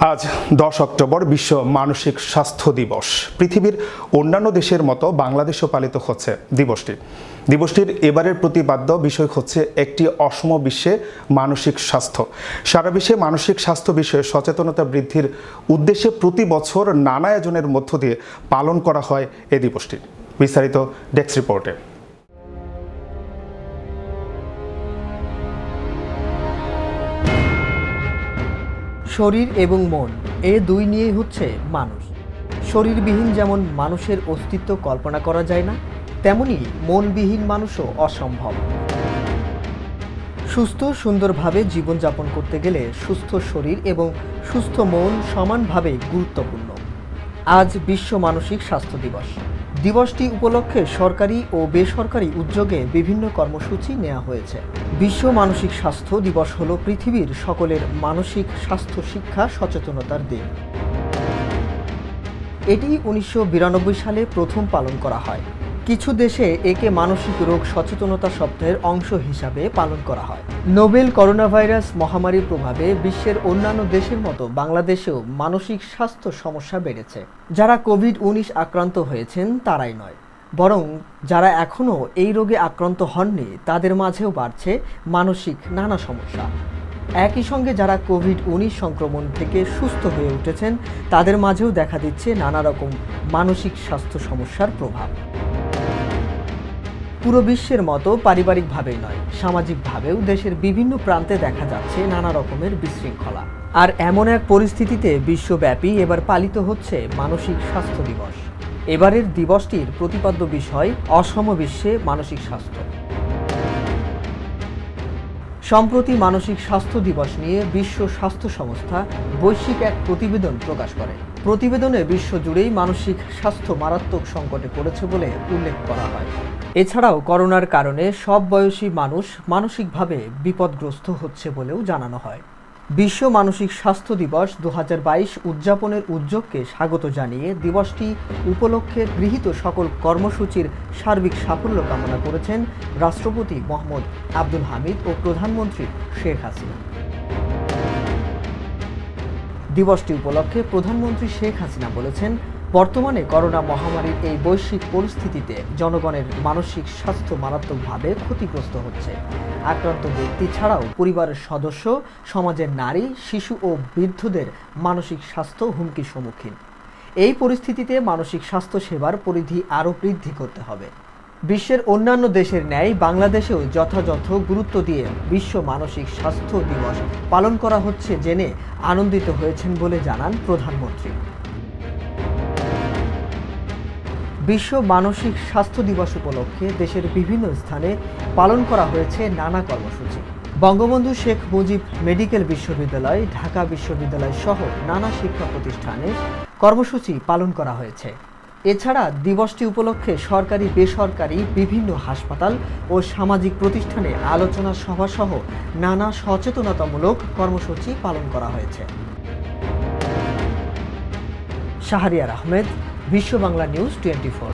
আজ দশ অক্টোবর বিশ্ব মানসিক স্বাস্থ্য দিবস। পৃথিবীর অন্যান্য দেশের মতো বাংলাদেশেও পালিত হচ্ছে দিবসটি। দিবসটির এবারের প্রতিপাদ্য বিষয় হচ্ছে একটি অসম বিশ্বে মানসিক স্বাস্থ্য। সারা বিশ্বে মানসিক স্বাস্থ্য বিষয়ে সচেতনতা বৃদ্ধির উদ্দেশ্যে প্রতি বছর নানা আয়োজনের মধ্য দিয়ে পালন করা হয় এ দিবসটি। বিস্তারিত ডেস্ক রিপোর্টে। শরীর এবং মন, এ দুই নিয়েই হচ্ছে মানুষ। শরীরবিহীন যেমন মানুষের অস্তিত্ব কল্পনা করা যায় না, তেমনি মনবিহীন মানুষও অসম্ভব। সুস্থ, সুন্দরভাবে জীবনযাপন করতে গেলে সুস্থ শরীর এবং সুস্থ মন সমানভাবে গুরুত্বপূর্ণ। আজ বিশ্ব মানসিক স্বাস্থ্য দিবস। দিবসটি উপলক্ষে সরকারি ও বেসরকারি উদ্যোগে বিভিন্ন কর্মসূচি নেওয়া হয়েছে। বিশ্ব মানসিক স্বাস্থ্য দিবস হল পৃথিবীর সকলের মানসিক স্বাস্থ্য শিক্ষা সচেতনতার দিন। এটি উনিশশো বিরানব্বই সালে প্রথম পালন করা হয়। কিছু দেশে একে মানসিক রোগ সচেতনতা সপ্তাহের অংশ হিসাবে পালন করা হয়। নোবেল করোনা ভাইরাস মহামারীর প্রভাবে বিশ্বের অন্যান্য দেশের মতো বাংলাদেশেও মানসিক স্বাস্থ্য সমস্যা বেড়েছে। যারা কোভিড উনিশ আক্রান্ত হয়েছেন, তারাই নয়। বরং যারা এখনও এই রোগে আক্রান্ত হননি, তাদের মাঝেও বাড়ছে মানসিক নানা সমস্যা। একই সঙ্গে যারা কোভিড উনিশ সংক্রমণ থেকে সুস্থ হয়ে উঠেছেন, তাদের মাঝেও দেখা দিচ্ছে নানা রকম মানসিক স্বাস্থ্য সমস্যার প্রভাব। পুরো বিশ্বের মতো পারিবারিকভাবেই নয়, সামাজিকভাবেও দেশের বিভিন্ন প্রান্তে দেখা যাচ্ছে নানা রকমের বিশৃঙ্খলা। আর এমন এক পরিস্থিতিতে বিশ্বব্যাপী এবার পালিত হচ্ছে মানসিক স্বাস্থ্য দিবস। এবারের দিবসটির প্রতিপাদ্য বিষয়, অসম বিশ্বে মানসিক স্বাস্থ্য। সম্প্রতি মানসিক স্বাস্থ্য দিবস নিয়ে বিশ্ব স্বাস্থ্য সংস্থা বৈশ্বিক এক প্রতিবেদন প্রকাশ করে। প্রতিবেদনে বিশ্বজুড়েই মানসিক স্বাস্থ্য মারাত্মক সংকটে পড়েছে বলে উল্লেখ করা হয়। এছাড়াও করোনার কারণে সব বয়সী মানুষ মানসিকভাবে বিপদগ্রস্ত হচ্ছে বলেও জানানো হয়। বিশ্ব মানসিক স্বাস্থ্য দিবস দু হাজার বাইশ উদযাপনের উদ্যোগকে স্বাগত জানিয়ে দিবসটি উপলক্ষে গৃহীত সকল কর্মসূচির সার্বিক সাফল্য কামনা করেছেন রাষ্ট্রপতি মোহাম্মদ আব্দুল হামিদ ও প্রধানমন্ত্রী শেখ হাসিনা। দিবসটি উপলক্ষে প্রধানমন্ত্রী শেখ হাসিনা বলেছেন বর্তমানে করোনা মহামারীর এই বৈশ্বিক পরিস্থিতিতে জনগণের মানসিক স্বাস্থ্য মারাত্মকভাবে ক্ষতিগ্রস্ত হচ্ছে। আক্রান্ত ব্যক্তি ছাড়াও পরিবারের সদস্য, সমাজের নারী, শিশু ও বৃদ্ধদের মানসিক স্বাস্থ্য হুমকির সম্মুখীন। এই পরিস্থিতিতে মানসিক স্বাস্থ্য সেবার পরিধি আরও বৃদ্ধি করতে হবে। বিশ্বের অন্যান্য দেশের ন্যায় বাংলাদেশেও যথাযথ গুরুত্ব দিয়ে বিশ্ব মানসিক স্বাস্থ্য দিবস পালন করা হচ্ছে জেনে আনন্দিত হয়েছেন বলে জানান প্রধানমন্ত্রী। বিশ্ব মানসিক স্বাস্থ্য দিবস উপলক্ষে দেশের বিভিন্ন স্থানে পালন করা হয়েছে নানা কর্মসূচি। বঙ্গবন্ধু শেখ মুজিব মেডিকেল বিশ্ববিদ্যালয়, ঢাকা বিশ্ববিদ্যালয় সহ নানা শিক্ষা প্রতিষ্ঠানে কর্মসূচি পালন করা হয়েছে। এছাড়া দিবসটি উপলক্ষে সরকারি, বেসরকারি, বিভিন্ন হাসপাতাল ও সামাজিক প্রতিষ্ঠানে আলোচনা সভা সহ নানা সচেতনতামূলক কর্মসূচি পালন করা হয়েছে। শাহরিয়ার আহমেদ বিশ্ব বাংলা নিউজ টোয়েন্টি